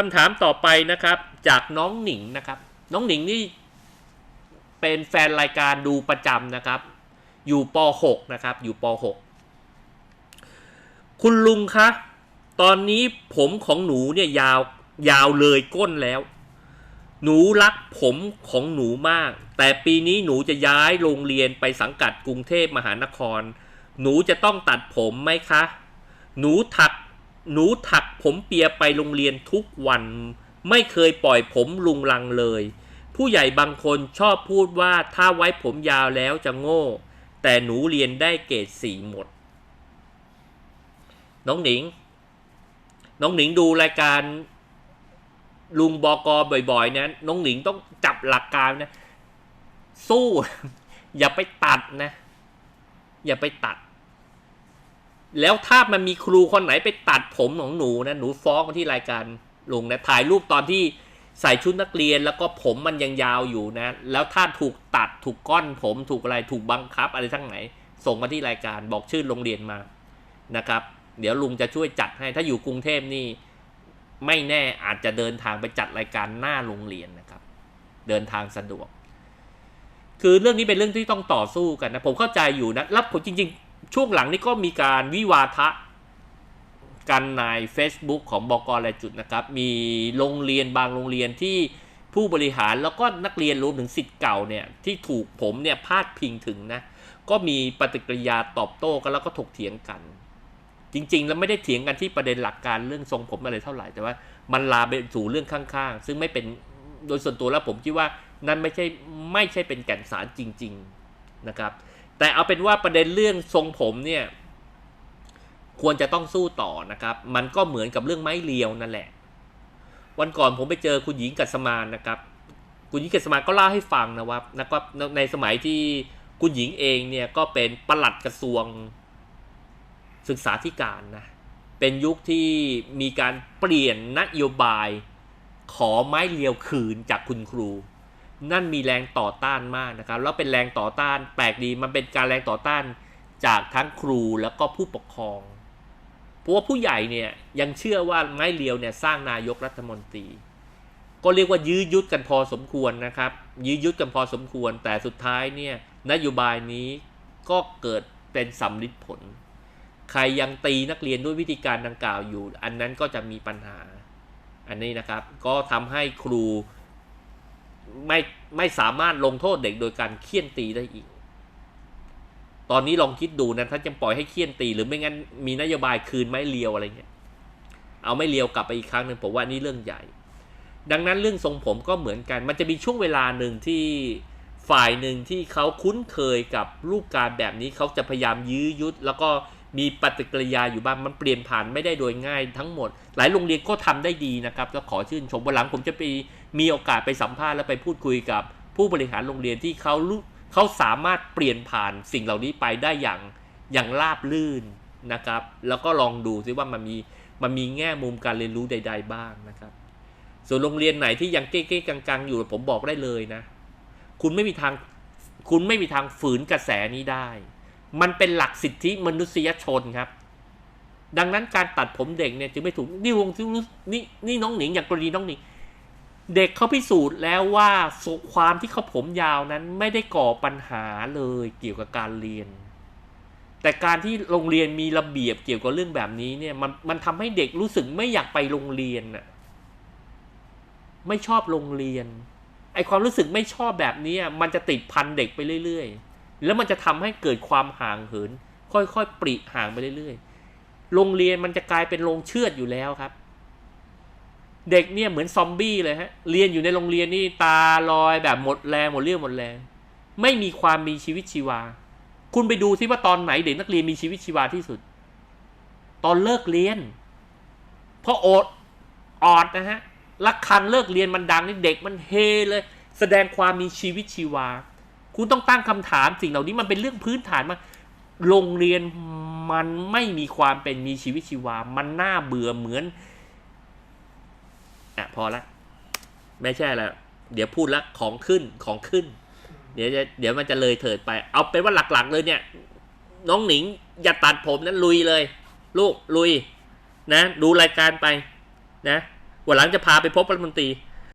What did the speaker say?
คำถามต่อไปนะครับ จากน้องหนิงนะครับ น้องหนิงนี่เป็นแฟนรายการดูประจำนะครับ อยู่ป .6 นะครับ อยู่ป .6 คุณลุงคะ ตอนนี้ผมของหนูเนี่ยยาวยาวเลยก้นแล้ว หนูรักผมของหนูมาก แต่ปีนี้หนูจะย้ายโรงเรียนไปสังกัดกรุงเทพมหานคร หนูจะต้องตัดผมไหมคะ หนูถัก หนูถักผมเปียไปโรงเรียนทุกวัน ไม่เคยปล่อยผมลุงลังเลย ผู้ใหญ่บางคนชอบพูดว่าถ้าไว้ผมยาวแล้วจะโง่ แต่หนูเรียนได้เกรดสี่หมด น้องหนิง น้องหนิงดูรายการลุงบอกอบ่อยๆนะน้องหนิงต้องจับหลักการนะ สู้ อย่าไปตัดนะ อย่าไปตัด แล้วถ้ามันมีครูคนไหนไปตัดผมของหนูนะหนูฟ้องมาที่รายการลุงนะถ่ายรูปตอนที่ใส่ชุดนักเรียนแล้วก็ผมมันยังยาวอยู่นะ แล้วถ้าถูกตัดถูกก้อนผมถูกอะไรถูกบังคับอะไรทั้งไหน ส่งมาที่รายการบอกชื่อโรงเรียนมานะครับ เดี๋ยวลุงจะช่วยจัดให้ถ้าอยู่กรุงเทพนี่ ไม่แน่อาจจะเดินทางไปจัดรายการหน้าโรงเรียนนะครับ เดินทางสะดวก คือเรื่องนี้เป็นเรื่องที่ต้องต่อสู้กันนะ ผมเข้าใจอยู่นะแล้วผมจริง ๆ ช่วงหลังนี้ก็มีการวิวาทะกันใน Facebook ของบกรายจุดนะครับ มีโรงเรียนบางโรงเรียนที่ผู้บริหารแล้วก็นักเรียนรวมถึงสิทธิ์เก่าเนี่ยที่ถูกผมเนี่ยพาดพิงถึงนะก็มีปฏิกิริยาตอบโต้กันแล้วก็ถกเถียงกัน จริง ๆ แล้วไม่ได้เถียงกันที่ประเด็นหลักการเรื่องทรงผมอะไรเท่าไหร่แต่ว่ามันลาไปสู่เรื่องข้างๆ ซึ่งไม่เป็นโดยส่วนตัวแล้วผมคิดว่านั่นไม่ใช่ไม่ใช่เป็นแก่นสารจริง ๆนะครับ แต่เอาเป็นว่าประเด็นเรื่องทรงผมเนี่ยควรจะต้องสู้ต่อนะครับ มันก็เหมือนกับเรื่องไม้เรียวนั่นแหละ วันก่อนผมไปเจอคุณหญิงกัสมานนะครับ คุณหญิงกัสมานก็เล่าให้ฟังนะว่านะครับในสมัยที่คุณหญิงเองเนี่ยก็เป็นปลัดกระทรวงศึกษาธิการนะ เป็นยุคที่มีการเปลี่ยนนโยบายขอไม้เรียวคืนจากคุณครู นั่นมีแรงต่อต้านมากนะครับ แล้วเป็นแรงต่อต้านแปลกดีมันเป็นการแรงต่อต้านจากทั้งครูแล้วก็ผู้ปกครองเพราะว่าผู้ใหญ่เนี่ยยังเชื่อว่าไม้เรียวเนี่ยสร้างนายกรัฐมนตรี ก็เรียกว่ายื้อยุดกันพอสมควรนะครับ ยื้อยุดกันพอสมควร แต่สุดท้ายเนี่ยนโยบายนี้ก็เกิดเป็นสำลิดผล ใครยังตีนักเรียนด้วยวิธีการดังกล่าวอยู่ อันนั้นก็จะมีปัญหาอันนี้นะครับ ก็ทำให้ครู ไม่ไม่สามารถลงโทษเด็กโดยการเคี่ยนตีได้อีก ตอนนี้ลองคิดดูนะถ้าจะปล่อยให้เคี่ยนตี หรือไม่งั้นมีนโยบายคืนไม้เลียวอะไรเงี้ย เอาไม่เลียวกลับไปอีกครั้งหนึ่งผมว่านี่เรื่องใหญ่ ดังนั้นเรื่องทรงผมก็เหมือนกัน มันจะมีช่วงเวลาหนึ่งที่ฝ่ายหนึ่งที่เขาคุ้นเคยกับรูปการแบบนี้เขาจะพยายามยื้อยุดแล้วก็ มีปฏิกิริยาอยู่บ้างมันเปลี่ยนผ่านไม่ได้โดยง่ายทั้งหมด หลายโรงเรียนก็ทำได้ดีนะครับแล้วขอชื่นชมวันหลังผมจะไปมีโอกาสไปสัมภาษณ์และไปพูดคุยกับ ผู้บริหารโรงเรียนที่เขาเขาสามารถเปลี่ยนผ่านสิ่งเหล่านี้ไปได้อย่างอย่างราบลื่นนะครับ แล้วก็ลองดูซิว่ามันมีมันมีแง่มุมการเรียนรู้ใด ๆ บ้างนะครับ ส่วนโรงเรียนไหนที่ยังเก้ๆกังๆ อยู่ผมบอกได้เลยนะ คุณไม่มีทางคุณไม่มีทางฝืนกระแสนี้ได้ มันเป็นหลักสิทธิมนุษยชนครับ ดังนั้นการตัดผมเด็กเนี่ยจึงไม่ถูกนี่วงนี่นี่น้องหนิงอย่างกรณีน้องหนิงเด็กเขาพิสูจน์แล้วว่าความที่เขาผมยาวนั้นไม่ได้ก่อปัญหาเลยเกี่ยวกับการเรียน แต่การที่โรงเรียนมีระเบียบเกี่ยวกับเรื่องแบบนี้เนี่ยมันมันทำให้เด็กรู้สึกไม่อยากไปโรงเรียนน่ะไม่ชอบโรงเรียนไอความรู้สึกไม่ชอบแบบนี้มันจะติดพันเด็กไปเรื่อย ๆ แล้วมันจะทำให้เกิดความห่างเหิน ค่อยๆปริห่างไปเรื่อยๆ โรงเรียนมันจะกลายเป็นโรงเชือดอยู่แล้วครับ เด็กเนี่ยเหมือนซอมบี้เลยฮะ เรียนอยู่ในโรงเรียนนี่ตาลอยแบบหมดแรงหมดเรี่ยวหมดแรง ไม่มีความมีชีวิตชีวา คุณไปดูที่ว่าตอนไหนเด็กนักเรียนมีชีวิตชีวาที่สุด ตอนเลิกเรียน เพราะโอดออดนะฮะละคันเลิกเรียนมันดังนี่เด็กมันเฮเลย แสดงความมีชีวิตชีวา คุณต้องตั้งคำถามสิ่งเหล่านี้มันเป็นเรื่องพื้นฐานมาโรงเรียนมันไม่มีความเป็นมีชีวิตชีวา มันน่าเบื่อเหมือนอะพอละ ไม่ใช่แล้วเดี๋ยวพูดละของขึ้นของขึ้น เดี๋ยวจะเดี๋ยวมันจะเลยเถิดไป เอาเป็นว่าหลักๆเลยเนี่ย น้องหนิงอย่าตัดผมนั้นลุยเลย ลูกลุย นะ ดูรายการไป นะวันหลังจะพาไปพบรัฐมนตรี